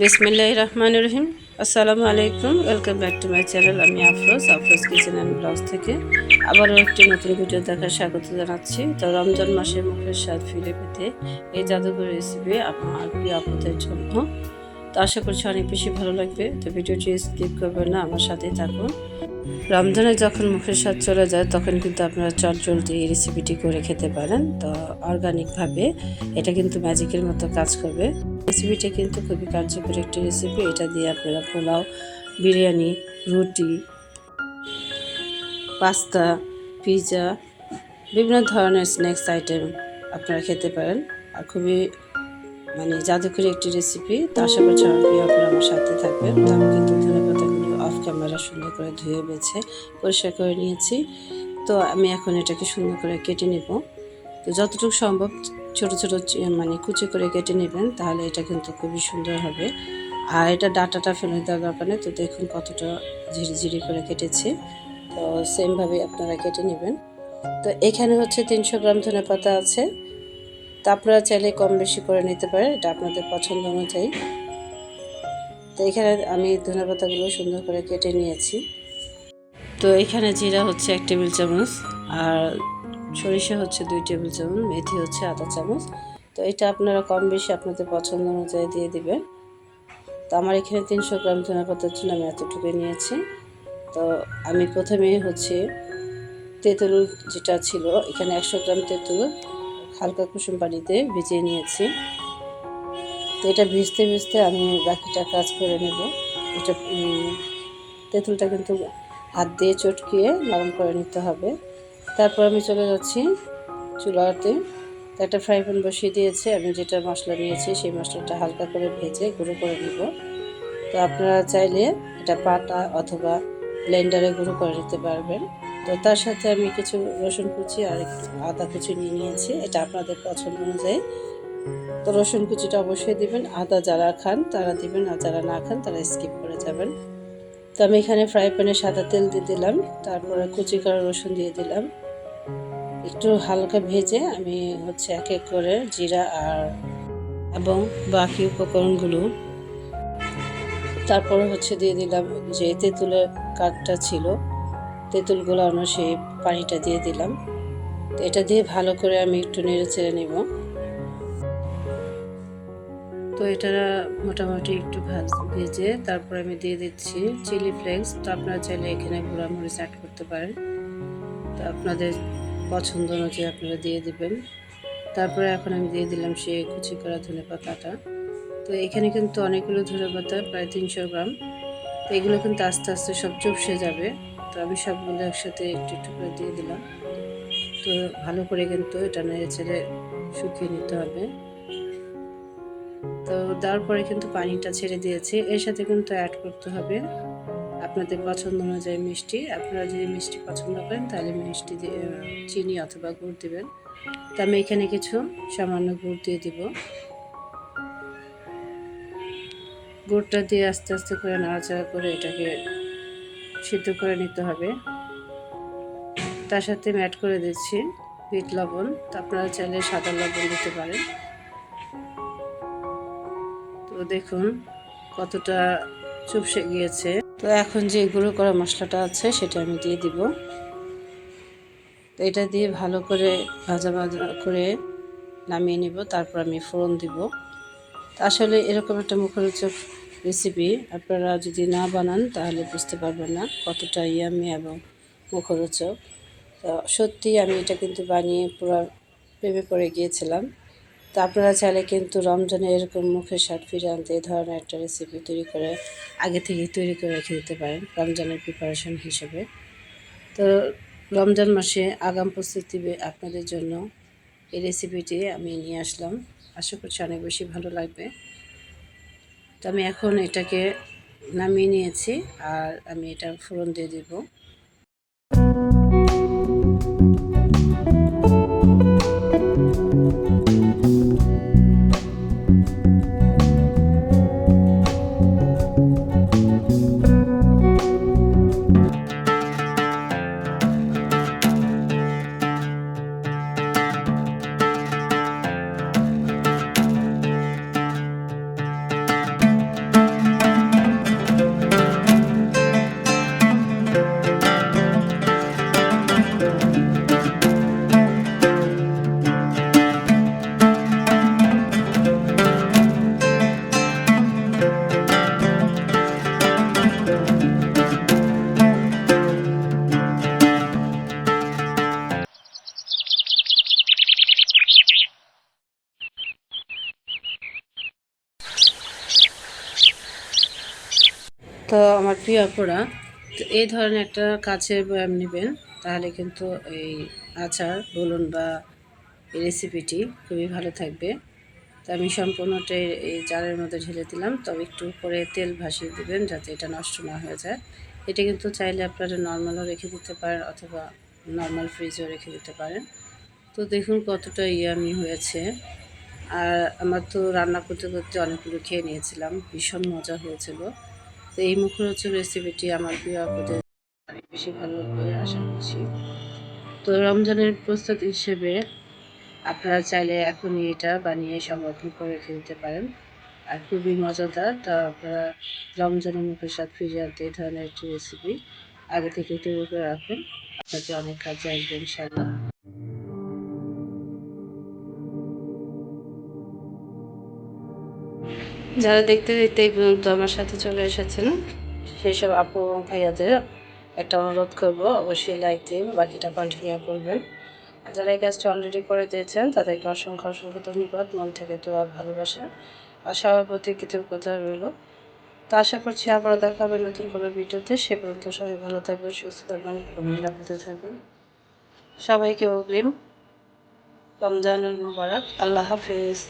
বিসমিল্লাহ রহমান রহিম আসসালামু আলাইকুম, welcome back to my channel. আমি Afroz Afroz kitchen and blogs থেকে। আবারও একটি নতুন ভিডিও দেখার স্বাগত জানাচ্ছি। তো রমজান মাসের মুখের স্বাদ ফিরে পেতে এই জাদুঘর রেসিপি আপনার প্রিয় আপদের জন্য। তো আশা করছি অনেক বেশি ভালো লাগবে। তো ভিডিওটি স্কিপ করবেন না, আমার সাথেই থাকুন। রমজানে যখন মুখের স্বাদ চলে যায়, তখন কিন্তু আপনারা চট জলদি এই রেসিপিটি করে খেতে পারেন। তো অর্গানিকভাবে এটা কিন্তু ম্যাজিকের মতো কাজ করবে। রেসিপিটা কিন্তু খুবই কার্যকরী একটি রেসিপি এটা দিয়ে আপনারা পোলাও, বিরিয়ানি, রুটি, পাস্তা পিৎজা বিভিন্ন ধরনের স্ন্যাক্স আইটেম আপনারা খেতে পারেন। আর খুবই মানে জাদুকরি একটি রেসিপি তো আশা করছি প্রিয় আপনারা আমার সাথে থাকবেন। তো আমি কিন্তু ধন্যবাদগুলো অফ ক্যামেরা সুন্দর করে ধুয়ে বেছে পরিষ্কার করে নিয়েছি। তো আমি এখন এটাকে সুন্দর করে কেটে নেব। তো যতটুকু সম্ভব ছোট ছোট মানে কুচি করে কেটে নেবেন, তাহলে এটা কিন্তু খুবই সুন্দর হবে। আর এটা ডাটাটা ফেলে দেওয়ার দরকার নেই তো দেখুন কতটা ঝিরি ঝিরি করে কেটেছি। তো সেমভাবে আপনারা কেটে নেবেন। তো এখানে হচ্ছে তিনশো গ্রাম ধনে পাতা আছে। তা আপনারা চাইলে কম বেশি করে নিতে পারেন, এটা আপনাদের পছন্দ অনুযায়ী। তো এখানে আমি ধনে পাতাগুলো সুন্দর করে কেটে নিয়েছি। তো এখানে জিরা হচ্ছে এক টেবিল চামচ, আর সরিষা হচ্ছে দুই টেবিল চামচ, মেথি হচ্ছে আধা চামচ। তো এটা আপনারা কম বেশি আপনাদের পছন্দ অনুযায়ী দিয়ে দিবেন। তো আমার এখানে তিনশো গ্রাম ধনে পাতার জন্য আমি এতটুকু নিয়েছি। তো আমি প্রথমেই হচ্ছে তেঁতুল যেটা ছিল, এখানে একশো গ্রাম তেঁতুল হালকা কুসুম পানিতে ভিজিয়ে নিয়েছি। তো এটা ভিজতে ভিজতে আমি বাকিটা কাজ করে নেব। এটা তেঁতুলটা কিন্তু হাত দিয়ে চটকিয়ে নরম করে নিতে হবে। তারপর আমি চলে যাচ্ছি চুলাতে। একটা ফ্রাই প্যান বসিয়ে দিয়েছি। আমি যেটা মশলা নিয়েছি সেই মশলাটা হালকা করে ভেজে গুঁড়ো করে নেব। তো আপনারা চাইলে এটা পাটা অথবা ব্লেন্ডারে গুঁড়ো করে নিতে পারবেন। তো তার সাথে আমি কিছু রসুন কুচি আর একটু আদা কুচি নিয়ে নিয়েছি। এটা আপনাদের পছন্দ অনুযায়ী। তো রসুন কুচিটা অবশ্যই দিবেন। আদা যারা খান, তারা দিবেন। আর যারা না খান, তারা স্কিপ করে যাবেন। তো আমি এখানে ফ্রাই প্যানে সাদা তেল দিয়ে দিলাম। তারপরে কুচি করা রসুন দিয়ে দিলাম। একটু হালকা ভেজে আমি হচ্ছে এক এক করে জিরা আর এবং বাকি উপকরণগুলো। তারপরে হচ্ছে দিয়ে দিলাম যে তেঁতুলের কাঠটা ছিল। তেঁতুল গোলানো সেই পানিটা দিয়ে দিলাম। তো এটা দিয়ে ভালো করে আমি একটু নেড়ে চেড়ে নেব। তো এটা মোটামুটি একটু ভাজ তারপর আমি দিয়ে দিচ্ছি চিলি ফ্লেক্স। তো আপনারা চাইলে এখানে গুঁড়া মরিচ অ্যাড করতে পারেন। তো আপনাদের পছন্দ অনুযায়ী আপনারা দিয়ে দিবেন। তারপরে এখন আমি দিয়ে দিলাম সেই কুচি করা ধনে পাতাটা। তো এখানে কিন্তু অনেকগুলো ধনে পাতা, প্রায় তিনশো গ্রাম। তো এগুলো কিন্তু আস্তে আস্তে সব চুপসে যাবে। তো আমি সবগুলো একসাথে একটু একটু করে দিয়ে দিলাম। তো ভালো করে কিন্তু এটা নেড়ে ছেড়ে শুকিয়ে নিতে হবে। তো দেওয়ার পরে কিন্তু পানিটা ছেড়ে দিয়েছি। এর সাথে কিন্তু অ্যাড করতে হবে আপনাদের পছন্দ অনুযায়ী মিষ্টি। আপনারা যদি মিষ্টি পছন্দ করেন তাহলে মিষ্টি দিয়ে চিনি অথবা গুড় দেবেন। তো আমি এখানে কিছু সামান্য গুড় দিয়ে দিব। গুড়টা দিয়ে আস্তে আস্তে করে নাড়াচাড়া করে এটাকে সিদ্ধ করে নিতে হবে। তার সাথে অ্যাড করে দিচ্ছি বিট লবণ। আপনারা চাইলে সাদা লবণ দিতে পারেন। তো দেখুন কতটা চুপসে গিয়েছে। তো এখন যে গুঁড়ো করা মশলাটা আছে সেটা আমি দিয়ে দিব। তো এটা দিয়ে ভালো করে ভাজা ভাজা করে নামিয়ে নিব। তারপর আমি ফোড়ন দিব। আসলে এরকম একটা মুখরোচক রেসিপি আপনারা যদি না বানান, তাহলে বুঝতে পারবেন না কতটা ইয়ামি এবং মুখরোচক। তো সত্যি আমি এটা কিন্তু বানিয়ে পুরো প্রেমে পড়ে গিয়েছিলাম। তো আপনারা চাইলে কিন্তু রমজানে এরকম মুখের স্বাদ ফিরে আনতে এই ধরনের একটা রেসিপি তৈরি করে, আগে থেকে তৈরি করে রেখে দিতে পারেন রমজানের প্রিপারেশন হিসেবে। তো রমজান মাসে আগাম প্রস্তুতি আপনাদের জন্য এই রেসিপিটি আমি নিয়ে আসলাম। আশা করছি অনেক বেশি ভালো লাগবে। তো আমি এখন এটাকে নামিয়ে নিয়েছি আর আমি এটা ফোড়ন দিয়ে দেবো। তো আমার প্রিয় অপরা তো এই ধরনের একটা কাছের বয়াম নেবেন, তাহলে কিন্তু এই আচার, বলুন বা রেসিপিটি খুবই ভালো থাকবে। তো আমি সম্পূর্ণটা এই- জারের মধ্যে ঢেলে দিলাম, তবে একটু উপরে তেল ভাসিয়ে দেবেন যাতে এটা নষ্ট না হয়ে যায়। এটা কিন্তু চাইলে আপনারা নর্মালও রেখে দিতে পারেন অথবা নর্মাল ফ্রিজেও রেখে দিতে পারেন। তো দেখুন কতটা ইয়ামি হয়েছে। আর আমার তো রান্না করতে করতে অনেকগুলো খেয়ে নিয়েছিলাম, ভীষণ মজা হয়েছিল। তো এই মুখরোচক রেসিপিটি আমার প্রিয় আপুদের অনেক বেশি ভালো করে আশা করছি। তো রমজানের প্রস্তুত হিসেবে আপনারা চাইলে এখনই এটা বানিয়ে সংরক্ষণ করে ফেলতে পারেন। আর খুবই মজাদার, তা আপনারা রমজানের মুখের সাথে ফিরে আনতে এই ধরনের একটি রেসিপি আগে থেকে তৈরি করে রাখুন। আপনাকে অনেক কাজে আসবে ইনশাল্লাহ যারা দেখতে দেখতে এই পর্যন্ত আমার সাথে চলে এসেছেন সেই সব আপু এবং ভাইয়াদের একটা অনুরোধ করব, অবশ্যই লাইক দিন, বাকিটা কন্টিনিউ করবেন। যারা এই কাজটা অলরেডি করে দিয়েছেন, তাদেরকে অসংখ্য অসংখ্য ধন্যবাদ। মন থেকে তো আর ভালোবাসা আর সবার প্রতি কৃতজ্ঞতা রইল। তো আশা করছি আবার দেখা হবে নতুন কোনো ভিডিওতে। সে পর্যন্ত সবাই ভালো থাকবেন, সুস্থ থাকবেন এবং নিরাপদে থাকবেন। সবাইকে অগ্রিম রমজানুল মুবারক। আল্লাহ হাফিজ।